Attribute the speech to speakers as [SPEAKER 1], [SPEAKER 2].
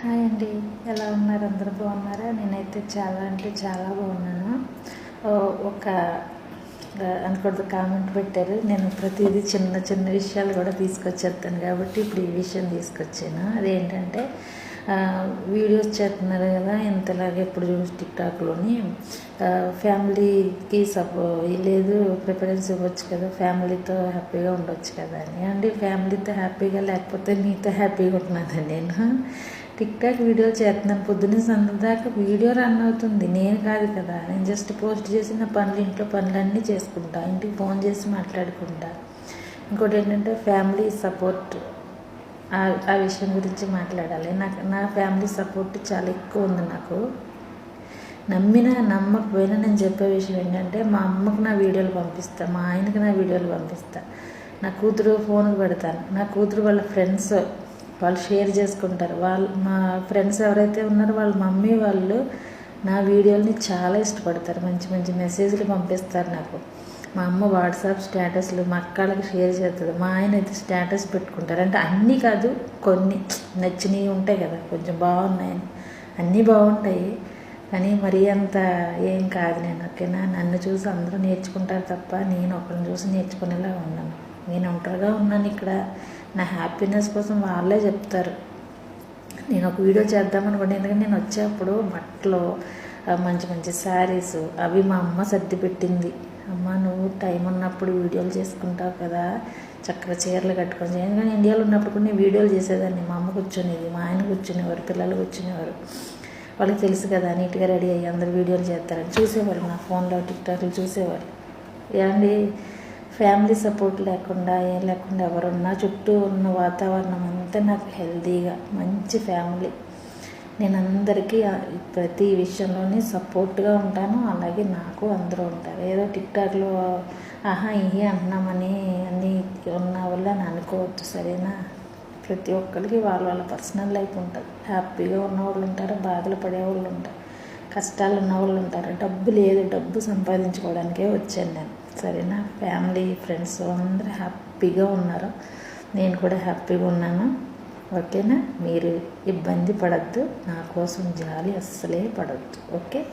[SPEAKER 1] Hi అండి. ఎలా ఉన్నారు? అందరూ బాగున్నారా? నేనైతే చాలా అంటే చాలా బాగున్నాను. ఒక ఆ, అనకూడదు కామెంట్ పెట్టారు. నేను ప్రతిదీ చిన్న చిన్న విషయాలు కూడా తీసుకొచ్చేస్తాను కాబట్టి ఇప్పుడు ఈ విషయం తీసుకొచ్చాను. అదేంటంటే వీడియోస్ చేస్తున్నారు కదా ఇంతలాగే ఇప్పుడు టిక్టాక్లోని ఫ్యామిలీకి సపో లేదు ప్రిఫరెన్స్ ఇవ్వచ్చు కదా ఫ్యామిలీతో హ్యాపీగా ఉండొచ్చు కదా అని. అండి ఫ్యామిలీతో హ్యాపీగా లేకపోతే మీతో హ్యాపీగా ఉంటున్నాను నేను. టిక్టాక్ వీడియోలు చేస్తున్నాను. పొద్దున్నే సంద దాకా వీడియో రన్ అవుతుంది. నేను కాదు కదా. నేను జస్ట్ పోస్ట్ చేసిన పనులు ఇంట్లో పనులన్నీ చేసుకుంటా. ఇంటికి ఫోన్ చేసి మాట్లాడుకుంటా. ఇంకోటి ఏంటంటే ఫ్యామిలీ సపోర్ట్. ఆ ఆ విషయం గురించి మాట్లాడాలి. నాకు నా ఫ్యామిలీ సపోర్ట్ చాలా ఎక్కువ ఉంది నాకు. నమ్మినా నమ్మకపోయినా నేను చెప్పే విషయం ఏంటంటే మా అమ్మకు నా వీడియోలు పంపిస్తా. మా ఆయనకి నా వీడియోలు పంపిస్తా. నా కూతురు ఫోన్కి పెడతాను. నా కూతురు వాళ్ళ ఫ్రెండ్స్ వాళ్ళు షేర్ చేసుకుంటారు. వాళ్ళు మా ఫ్రెండ్స్ ఎవరైతే ఉన్నారో వాళ్ళ మమ్మీ వాళ్ళు నా వీడియోలని చాలా ఇష్టపడతారు. మంచి మంచి మెసేజ్లు పంపిస్తారు నాకు. మా అమ్మ వాట్సాప్ స్టేటస్లు మా అక్కలకి షేర్ చేస్తుంది. మా ఆయన అయితే స్టేటస్ పెట్టుకుంటారు. అంటే అన్నీ కాదు కొన్ని నచ్చినవి ఉంటాయి కదా కొంచెం బాగున్నాయని. అన్నీ బాగుంటాయి. కానీ మరీ అంత ఏం కాదు నేను ఓకేనా? నన్ను చూసి అందరూ నేర్చుకుంటారు తప్ప నేను ఒకరిని చూసి నేర్చుకునేలా ఉన్నాను నేను ఒంటరిగా ఉన్నాను ఇక్కడ. నా హ్యాపీనెస్ కోసం వాళ్ళే చెప్తారు. నేను ఒక వీడియో చేద్దామనుకోండి ఎందుకంటే నేను వచ్చేప్పుడు బట్టలు మంచి మంచి శారీస్ అవి మా అమ్మ సర్ది పెట్టింది. అమ్మ నువ్వు టైం ఉన్నప్పుడు వీడియోలు చేసుకుంటావు కదా. చక్కగా చీరలు కట్టుకొని ఎందుకంటే ఇండియాలో ఉన్నప్పుడు కూడా నేను వీడియోలు చేసేదాన్ని. మా అమ్మ కూర్చునేది మా ఆయన కూర్చునేవారు పిల్లలు కూర్చునేవారు. వాళ్ళకి తెలుసు కదా నీట్గా రెడీ అయ్యి అందరు వీడియోలు చేస్తారని. చూసేవారు నా ఫోన్లో టిక్టాక్లు చూసేవారు. ఏమండి? ఫ్యామిలీ సపోర్ట్ లేకుండా ఏం లేకుండా ఎవరున్నా చుట్టూ ఉన్న వాతావరణం అంతా నాకు హెల్తీగా మంచి ఫ్యామిలీ. నేను అందరికీ ప్రతి విషయంలోనే సపోర్ట్గా ఉంటాను. అలాగే నాకు అందరూ ఉంటారు. ఏదో టిక్టాక్లో ఆహా ఇవి అంటున్నామని అన్నీ ఉన్న వల్ల అని అనుకోవద్దు సరేనా? ప్రతి ఒక్కరికి వాళ్ళ వాళ్ళ పర్సనల్ లైఫ్ ఉంటుంది. హ్యాపీగా ఉన్నవాళ్ళు ఉంటారు బాధలు పడేవాళ్ళు ఉంటారు కష్టాలు ఉన్నవాళ్ళు ఉంటారు. డబ్బు లేదు డబ్బు సంపాదించుకోవడానికే వచ్చాను నేను. సరేనా? ఫ్యామిలీ ఫ్రెండ్స్ అందరూ హ్యాపీగా ఉన్నారు. నేను కూడా హ్యాపీగా ఉన్నాను. ఓకేనా? మీరు ఇబ్బంది పడద్దు. నా కోసం జాలి అస్సలే పడద్దు. ఓకే?